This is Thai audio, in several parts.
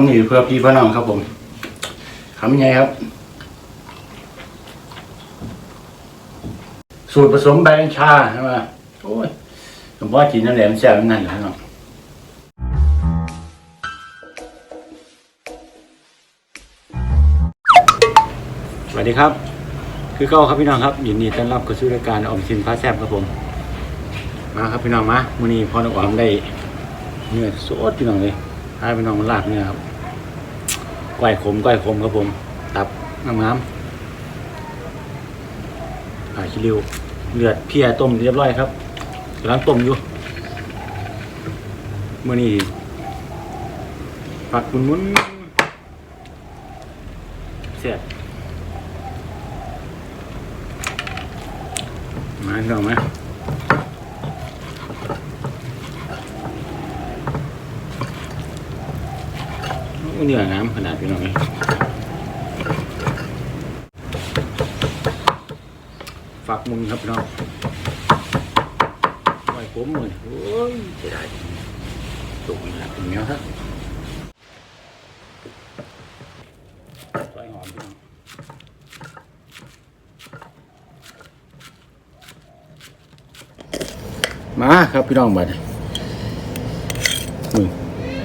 ำนี้เพื่อพี่เพื่อน้องครับผมคำไงครับ สูตรผสมใบกัญชาใช่ไหมโอ้ยผมว่ากินน้ำแหลมแซ่บนั่นแหละเนาะสวัสดีครับ คือเก้าครับพี่น้องครับยินดีต้อนรับเข้าสู่รายการอมสินพาแซ่บครับผม มาครับพี่น้องมามื้อนี้พอน้องออมได้เนื้อสดพี่น้องเลยให้พี่น้องมาลาบเนื้อครับ ก้อยขมก้อยขมครับผม ตับงามๆขาชิลิวเลือดเพียต้มเรียบร้อยครับกำลังต้มอยู่เมื่อนี้ผักมุนมุนๆเสียดมาเถอะมาโเนื้องามขนาดพี่น้องเลยฝักมุนครับพี่น้องไว้ผมเลยโอ้ยเสียดายตุ่มนะเป็นเนี้ยครับซอยหอมพี่น้องมาครับพี่น้องบัด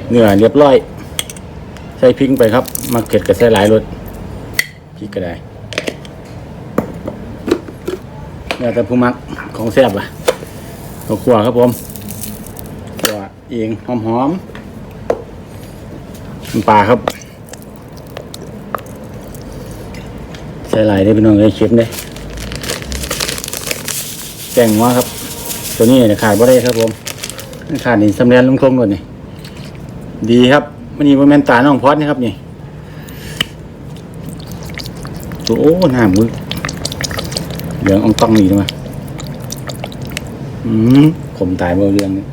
เนื้อเรียบร้อย ใส่พริกไปครับมาเก็ดกับใส่หลายรสพริกก็ได้เนี่ยแต่ผู้มักของแซ่บล่ะข้าวคั่วครับผมคั่วเองหอมหอมน้ำปลาครับ ใส่หลายได้เป็นน้องเลยเชฟเลยแกงหัวครับ ตัวนี้เนี่ยขาดบ่ได้ครับผมขาดนี่สำเร็จลงทงก่อนนี่ดีครับ มันนี่มันแมนตาน้องพอดนะครับนี่โอ้หน้ามือเหลืองอองต้องนี่ใช่ไหมอืมผมตายเมื่อเรื่องนี้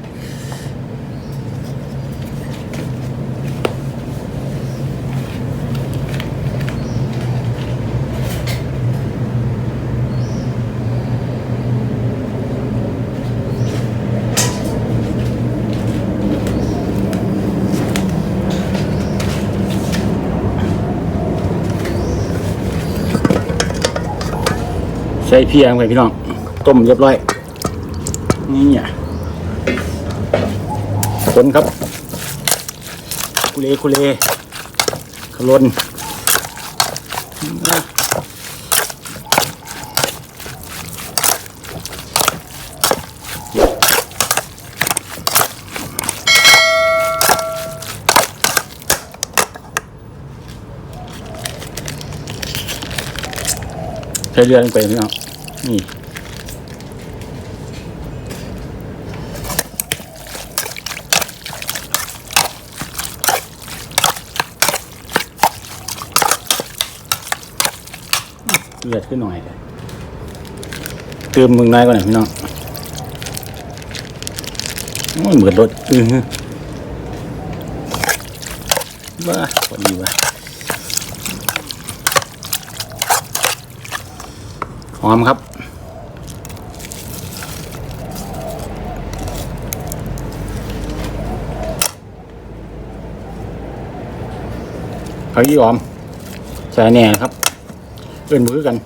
ส่เพียงไปพี่น้อง ต้มเรียบร้อย นี่อะคนครับ คุเลคุเลขลนใช้เรือลงไปพี่น้อง นี่เลือดขึ้นหน่อยเลยเติมมึงน้ก่อนหน่อยพี่น้องโอ้ยเหมือนรถอือฮึบ้าพอดีว่ะหอมครับ เขายี่หอมใส่แหน่ครับ เอื้อนมือกัน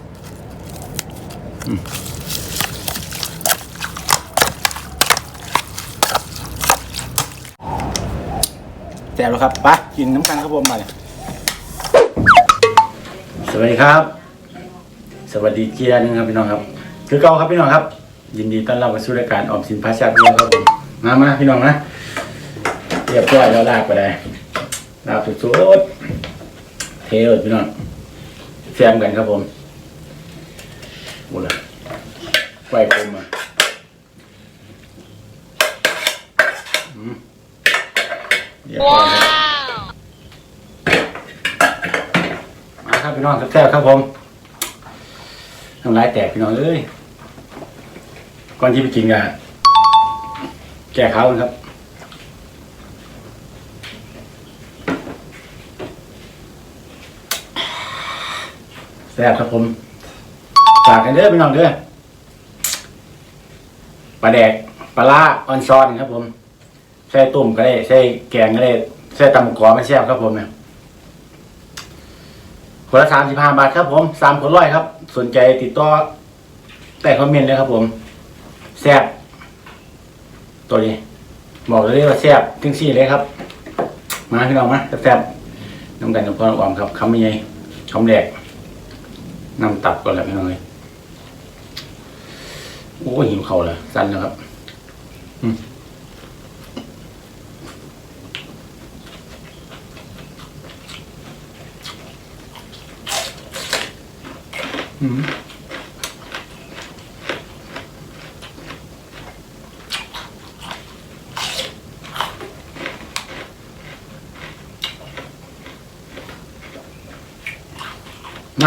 แซ่บแล้วครับไปกินน้ำกันครับผมมาเลยสวัสดีครับ สวัสดีเกียนึงครับพี่น้องครับ คือเก่าครับพี่น้องครับ ยินดีต้อนรับเข้าสู่รายการออมสินพาชาติครับผมมามาพี่น้องนะเรียบร้อยแล้วลากไปได้ลากสุดๆ เทเลยพี่น้องแซมกันครับผมหมดเลยไฟกลมอะอืมเรียบร้อยครับมาครับพี่น้องแซ่บๆครับผมน้ำลายแตกพี่น้องเอ้ยก่อนที่ไปกินกันแก้เขานะครับ ซ่บครับผมฝากกันเด้อพี่น้องเด้อปลาแดกปลาล่าออนซอนครับ ผมใส่ต้มก็ได้ใส่แกงก็ได้ใช่ตำบักอไม่แซ่บครับผมเนี่ยคนละสามสิบห้าบาทครับผมสามคนร้อยครับ สนใจติดต่อแต่คอมเมนต์เลยครับ ผมแซ่บตัวนี้บอกเลยว่าแซ่บถึงสี่เลยครับ มาพี่น้องมาแซ่บน้ำกันกับพ่อน้องอมครับคำยังไงคำแรก น้ำตับก่อนแหละพี่น้องเลยโอ้หิวเข่าเลยสั้นแล้วครับอืม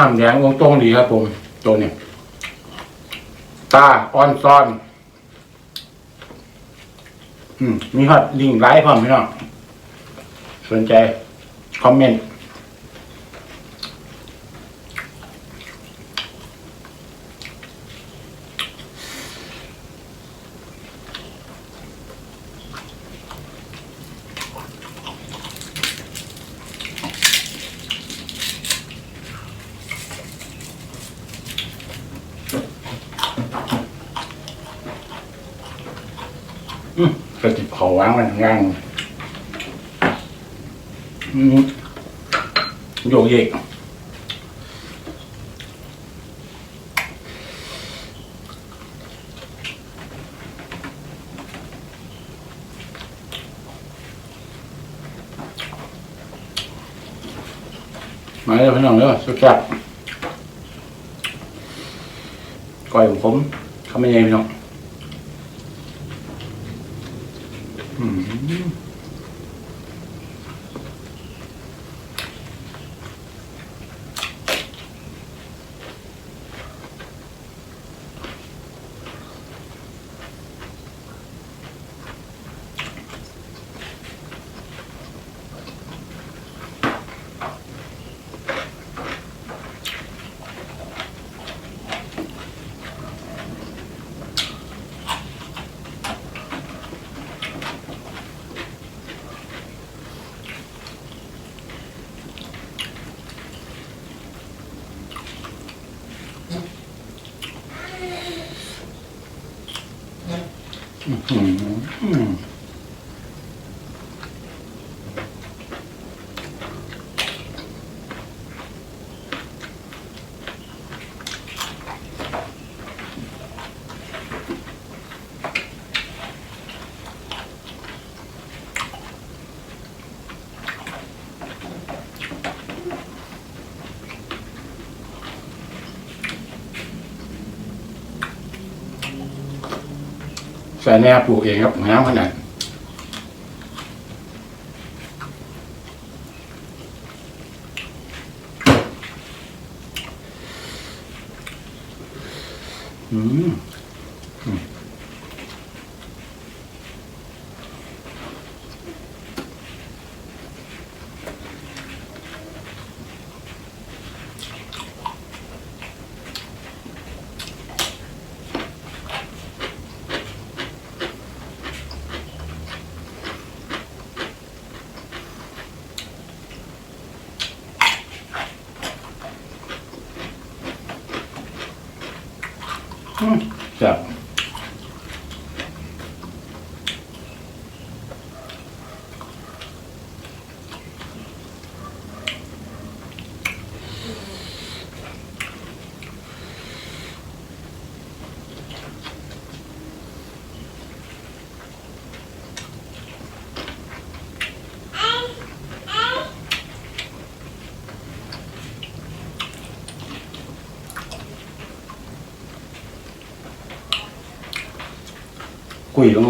น้ำแดงองตรงดีครับผม ตัวนี้ตาออนซ้อน อืม มีฮอดลิงไลฟ์พร้อมพี่น้องสนใจ คอมเมนต์ กระติบเขาวางไว้ข้างล่างอืมโยกเยกมาเลยพี่น้องเด้อสุดแซ่บก้อยของผมทำยังพี่น้อง อืม อืมอืม ใส่แนวปลูกเองครับงามขนาดอือืมอืมจับ กุยล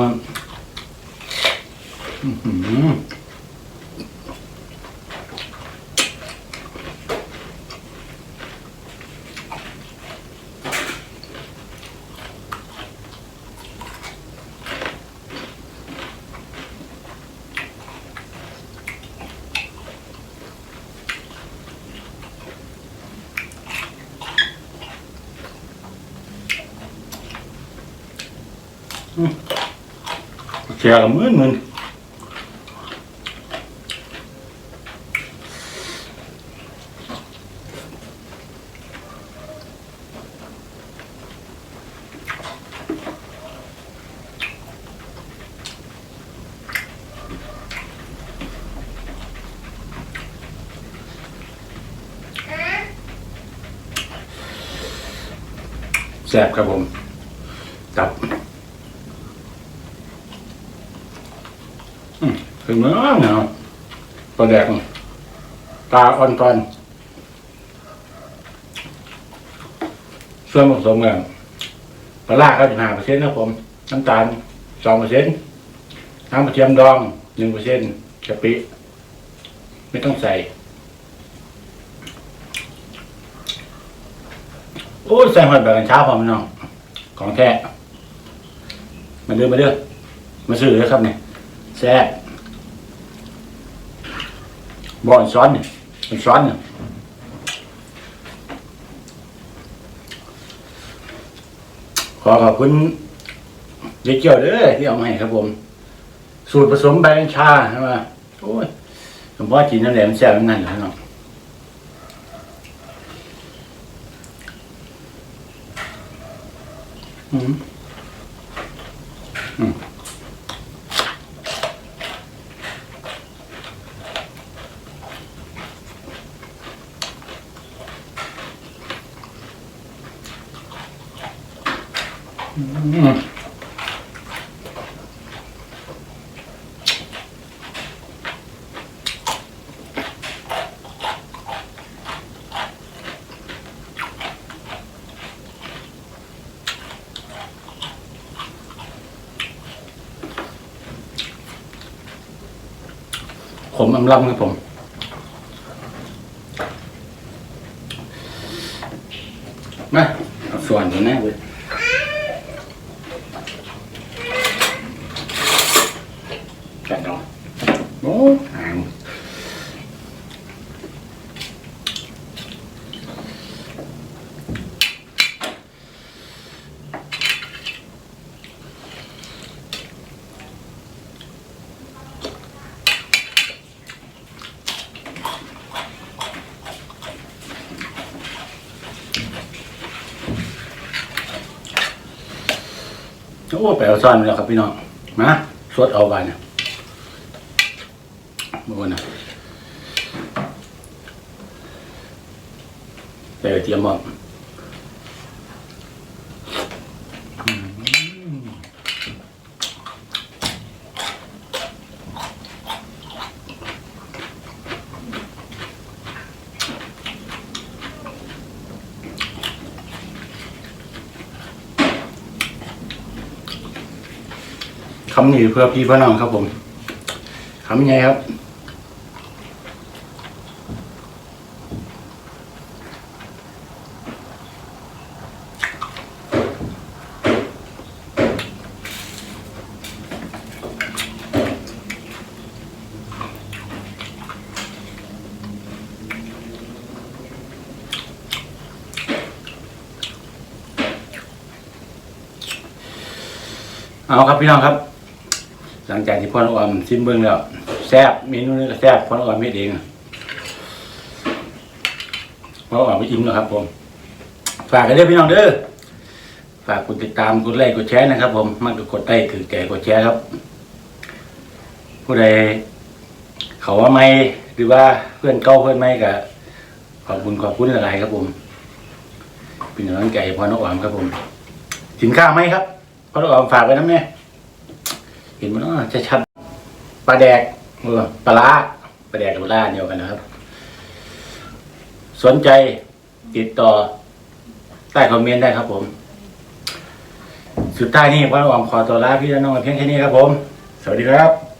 เสีมื่นมื่นแซ่บครับผมตับ ถึงเนื้อเนาะปลาแดกตาอ่อนตอนส่วนผสมกันปลาร้าก็จะห้าเปอร์เซ็นต์นะผม น้ำตาลสองเปอร์เซ็นต์น้ำกระเทียมดองหนึ่งเปอร์เซ็นต์กะปิ ไม่ต้องใส่ โอ้ใส่หอยแบบกันเช้าพอมน้อง ของแท้มาเด้อมาเด้อมาซื้อเลยครับเนี่ยแซ่บ บ่อนซ้อนเนี่ยซ้อนเนี่ยขอขอบคุณยายเกี่ยวเด้อที่เอามาให้ครับผม สูตรผสมใบกัญชาใช่ไหมโอ้ยผมว่ากินนั่นแหลมันแซ่บนั่นแหละเนาะอืมอืม ผมอำลำครับผม มาเอาส่วนนี้นะเว้ยจัดเอาโอ้หางโอ้ ไปเอาซ่อนมาแล้วครับพี่น้องมาสวดเอาไปเนี่ยมาบนนะไปเตรียมหมอบ คำนี้เพื่อพี่เพื่อน้องครับผมคำยังไงครับเอาครับพี่น้องครับ หลังจากที่พ่อน้องออมชิมเบิ้งแล้วแซ่บเมนูนี้ก็แซ่บพ่อน้องออมเฮ็ดเองพ่อน้องออมไปอิ่มแล้วครับ ผม ฝากกันเด้อพี่น้องเด้อฝากกดติดตามกดไลค์กดแชร์นะครับ ผมมักจะกดไลค์ถือแก่กดแชร์ครับ ผู้ใดเขาว่าไม่หรือว่าเพื่อนเก่าเพื่อนไม่ก็ขอบคุณขอบคุณหลายๆครับ ผมเป็นกำลังใจพ่อนอออมครับ ผมสินค้าไหมครับพ่อน้องออมฝากไว้น้ำเนี่ย เห็นมันว่าจะชัดปลาแดกเออปลาร้าปลาแดกกับปลาร้าเดียวกันนะครับ สนใจติดต่อ ใต้คอมเมนต์ได้ครับผม สุดท้ายนี่พ่อน้องขอตัวลาพี่และน้องเพียงแค่นี้ครับผม สวัสดีครับ